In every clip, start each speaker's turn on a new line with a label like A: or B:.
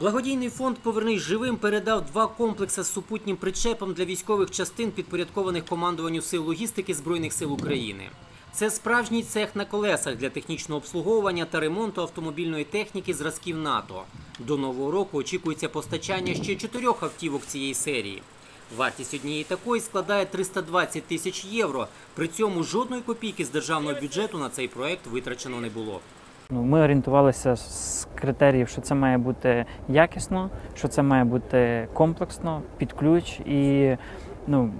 A: Благодійний фонд Повернись живим передав два комплекси з супутнім причепом для військових частин, підпорядкованих командуванню сил логістики Збройних сил України. Це справжній цех на колесах для технічного обслуговування та ремонту автомобільної техніки зразків НАТО. До нового року очікується постачання ще чотирьох автівок цієї серії. Вартість однієї такої складає 320 тисяч євро. При цьому жодної копійки з державного бюджету на цей проект витрачено не було.
B: Ну, Ми орієнтувалися з критеріїв, що це має бути якісно, що це має бути комплексно, під ключ і ну,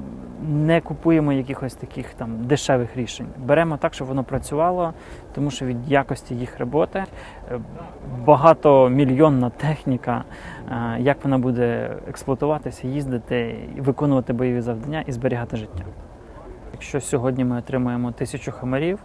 B: не купуємо якихось таких там дешевих рішень. Беремо так, щоб воно працювало, тому що від якості їх роботи е, багатомільйонна техніка, е, як вона буде експлуатуватися, їздити, виконувати бойові завдання і зберігати життя. Якщо сьогодні ми отримуємо тисячу хамарів,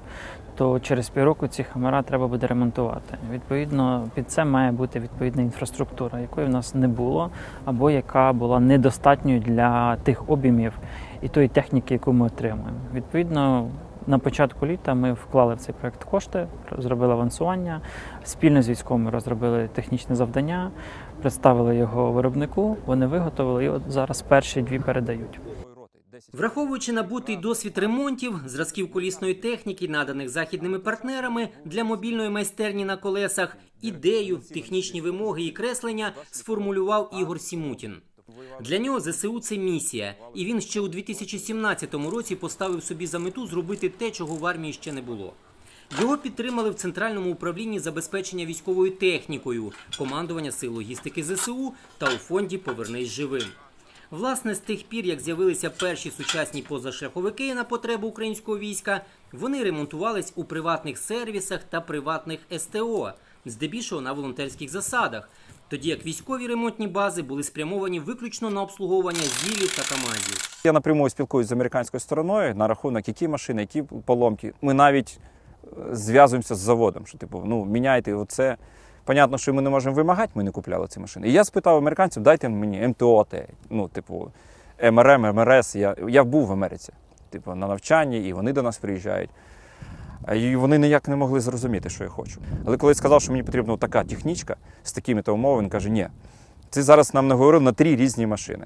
B: то через півроку ці хамера треба буде ремонтувати. Відповідно, під це має бути відповідна інфраструктура, якої в нас не було, або яка була недостатньою для тих об'ємів і тої техніки, яку ми отримуємо. Відповідно, на початку літа ми вклали в цей проект кошти, зробили авансування. Спільно з військовими розробили технічне завдання, представили його виробнику. Вони виготовили і от зараз перші дві передають.
A: Враховуючи набутий досвід ремонтів, зразків колісної техніки, наданих західними партнерами для мобільної майстерні на колесах, ідею, технічні вимоги і креслення сформулював Ігор Сімутін. Для нього ЗСУ це місія, і він ще у 2017 році поставив собі за мету зробити те, чого в армії ще не було. Його підтримали в центральному управлінні забезпечення військовою технікою, командування сил логістики ЗСУ та у фонді Повернись живим. Власне, з тих пір, як з'явилися перші сучасні позашляховики на потребу українського війська, вони ремонтувались у приватних сервісах та приватних СТО, здебільшого на волонтерських засадах, тоді як військові ремонтні бази були спрямовані виключно на обслуговування зілів та камазів.
C: Я напряму спілкуюся з американською стороною на рахунок, які машини, які поломки. Ми навіть е, зв'язуємося з заводом, що типу, ну міняйте оце. Понятно, що ми не можемо вимагати, ми не купляли ці машини. І я спитав американців, дайте мені МТО, ну, типу, МРМ, МРС. Я, я був в Америці, типу, на навчанні, і вони до нас приїжджають. І вони ніяк не могли зрозуміти, що я хочу. Але коли я сказав, що мені потрібна така технічка з такими-то умовами, він каже, ні, ти зараз нам наговорив на три різні машини.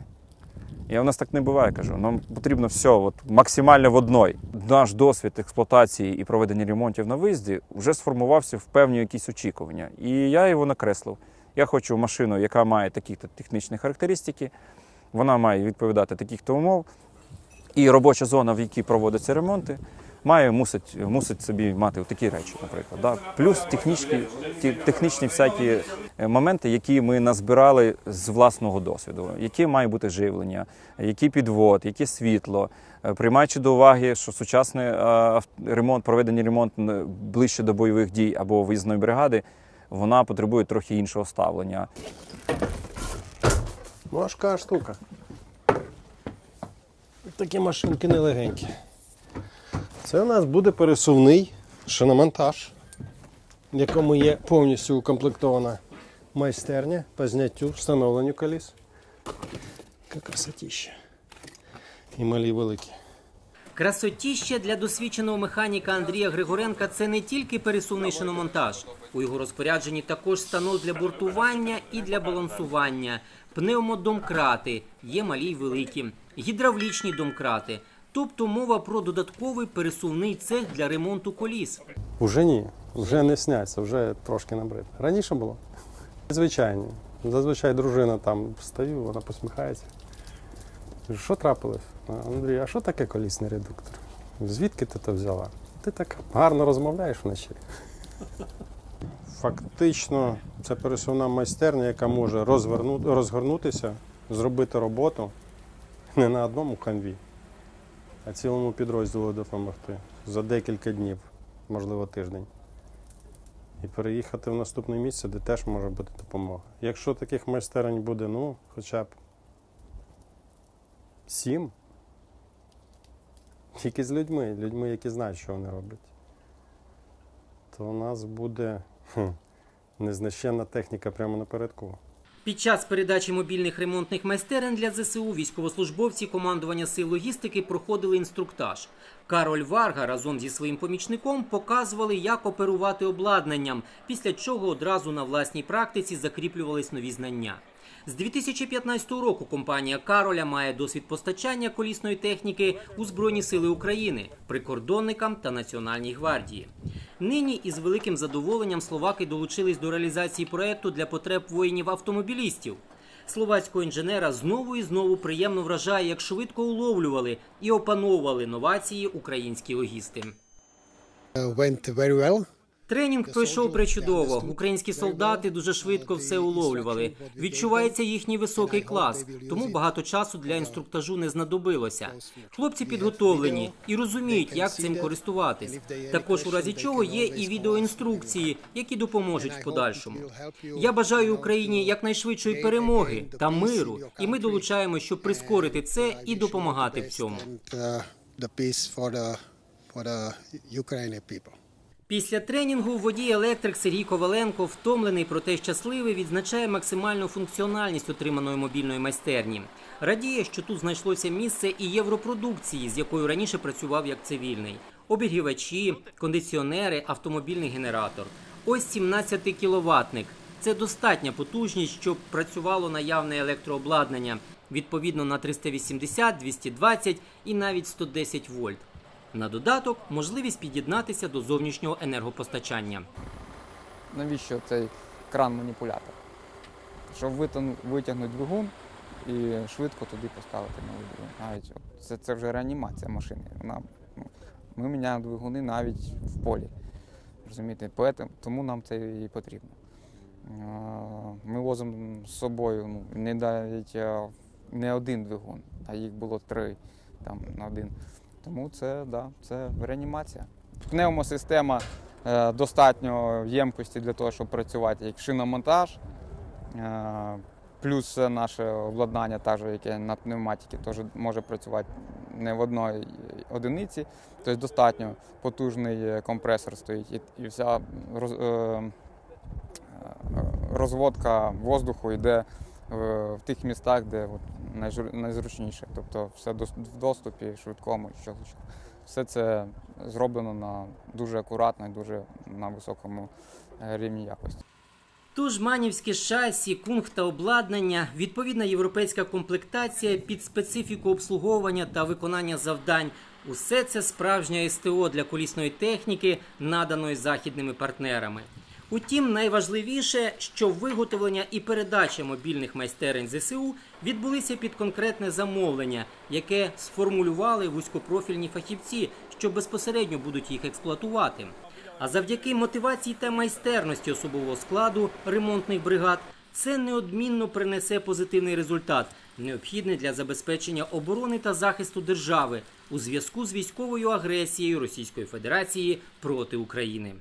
C: Я в нас так не буває, кажу. Нам потрібно все от, максимально в одной. Наш досвід експлуатації і проведення ремонтів на виїзді вже сформувався в певні якісь очікування. І я його накреслив. Я хочу машину, яка має такі-то технічні характеристики, вона має відповідати таких-то умов. І робоча зона, в якій проводяться ремонти, має мусить, мусить собі мати такі речі, наприклад. Да? Плюс технічні, ті, технічні всякі е, моменти, які ми назбирали з власного досвіду, яке має бути живлення, який підвод, яке світло. Е, Приймаючи до уваги, що сучасний е, ремонт, проведений ремонт ближче до бойових дій або виїзної бригади, вона потребує трохи іншого ставлення.
D: Важка штука. Такі машинки нелегенькі. Це у нас буде пересувний шиномонтаж, в якому є повністю укомплектована майстерня по зняттю, встановленню коліс. Яка красотища. І малі великі.
A: Красотіще для досвідченого механіка Андрія Григоренка це не тільки пересувний шиномонтаж. У його розпорядженні також станок для бортування і для балансування, пневмодомкрати, є малі й великі, гідравлічні домкрати. Тобто мова про додатковий пересувний цех для ремонту коліс.
D: Уже ні, вже не сняться, вже трошки набрид. Раніше було. Звичайні. Зазвичай дружина там встаю, вона посміхається. Що трапилось? Андрій, а що таке колісний редуктор? Звідки ти то взяла? Ти так гарно розмовляєш вночі. Фактично, це пересувна майстерня, яка може розгорнутися, зробити роботу не на одному канві, а цілому підрозділу допомогти за декілька днів, можливо, тиждень. І переїхати в наступне місце, де теж може бути допомога. Якщо таких майстерень буде, ну, хоча б сім, тільки з людьми, людьми, які знають, що вони роблять, то у нас буде хм, незначенна техніка прямо напередку.
A: Під час передачі мобільних ремонтних майстерень для ЗСУ військовослужбовці командування сил логістики проходили інструктаж. Кароль Варга разом зі своїм помічником показували, як оперувати обладнанням, після чого одразу на власній практиці закріплювались нові знання. З 2015 року компанія Кароля має досвід постачання колісної техніки у Збройні Сили України, прикордонникам та Національній гвардії. Нині із великим задоволенням словаки долучились до реалізації проекту для потреб воїнів-автомобілістів. Словацького інженера знову і знову приємно вражає, як швидко уловлювали і опановували новації українські логісти.
E: uh, went very well.
A: Тренінг пройшов причудово. Українські солдати дуже швидко все уловлювали. Відчувається їхній високий клас, тому багато часу для інструктажу не знадобилося. Хлопці підготовлені і розуміють, як цим користуватись. Також у разі чого є і відеоінструкції, які допоможуть в подальшому. Я бажаю Україні якнайшвидшої перемоги та миру, і ми долучаємо, щоб прискорити це і допомагати в цьому.
E: Uh, the peace for the for the Ukrainian people.
A: Після тренінгу водій електрик Сергій Коваленко, втомлений, проте щасливий, відзначає максимальну функціональність отриманої мобільної майстерні. Радіє, що тут знайшлося місце і європродукції, з якою раніше працював як цивільний. Обігрівачі, кондиціонери, автомобільний генератор. Ось 17 кіловатник. Це достатня потужність, щоб працювало наявне електрообладнання, відповідно на 380, 220 і навіть 110 вольт. На додаток можливість під'єднатися до зовнішнього енергопостачання.
F: навіщо цей кран-маніпулятор? Щоб витягнути двигун і швидко туди поставити новий двигун. Навіть це, це вже реанімація машини. Вона, ну, ми міняємо двигуни навіть в полі. Розумієте, тому нам це і потрібно. Ми возимо з собою ну, не навіть не один двигун, а їх було три там, на один. Тому це, да, це реанімація. Пневмосистема е, достатньо ємкості для того, щоб працювати як шиномонтаж. Е, Плюс наше обладнання, також, яке на пневматиці, теж може працювати не в одній одиниці. Тобто достатньо потужний компресор стоїть і, і вся роз, е, е, розводка воздуху йде в, в тих містах, де от, найзручніше. Тобто все в доступі, швидкому, щелчку. Все це зроблено на дуже акуратно і дуже на високому е, рівні якості.
A: Тож манівське шасі, кунг та обладнання, відповідна європейська комплектація під специфіку обслуговування та виконання завдань. Усе це справжнє СТО для колісної техніки, наданої західними партнерами. Утім, найважливіше, що виготовлення і передача мобільних майстерень ЗСУ відбулися під конкретне замовлення, яке сформулювали вузькопрофільні фахівці, що безпосередньо будуть їх експлуатувати. А завдяки мотивації та майстерності особового складу ремонтних бригад це неодмінно принесе позитивний результат, необхідний для забезпечення оборони та захисту держави у зв'язку з військовою агресією Російської Федерації проти України.